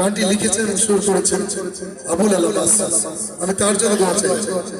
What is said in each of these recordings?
গানটি লিখেছেন সুর করেছেন আবুল আসাদ। আমি তার জন্য দোয়া চাই।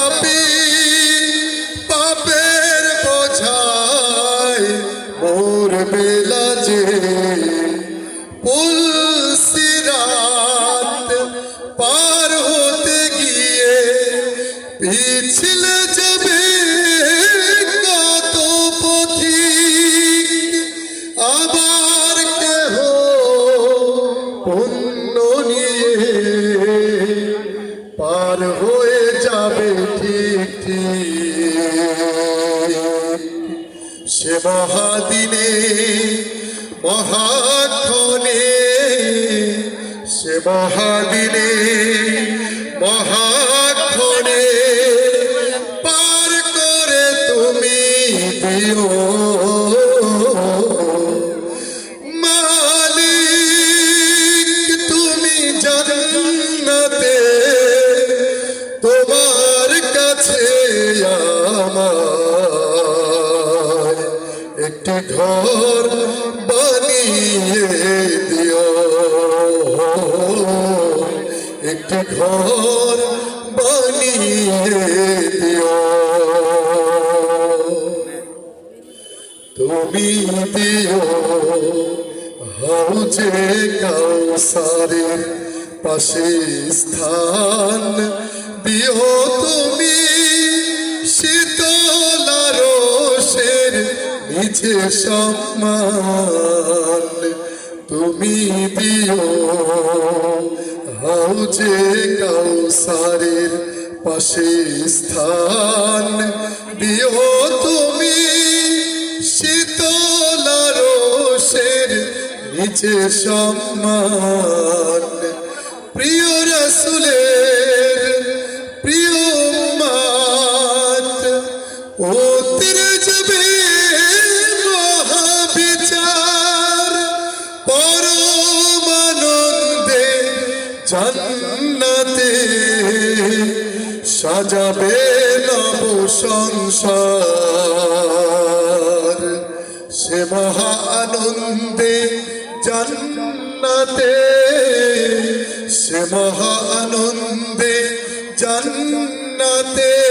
যে পুলসিরাত পার হতে গিয়ে পিছলে যাবে কত পথিক আবার কেহ পুণ্য পার হয়ে যাবে ঠিক ঠিক। সে মহাদিনে মহাক্ষণে সে মহাদিনে মহাক্ষণে পার করে তুমি দিও। মালিক তুমি তোমার কাছে একটি ঘর বানিয়ে দিও। একটি ঘর বানিয়ে দিও। তুমি দিও হাউজে কাউসারের পাশে স্থান। দিও তুমি নিচে সম্মান তুমি দিও হাউজে কাউসারের পাশে স্থান, দিও তুমি শীতলার নিচে সম্মান। প্রিয় রসুলের সাজাবে নব সংসার। সে মহা আনন্দে জান্নাতে সে মহা আনন্দে জান্নাতে।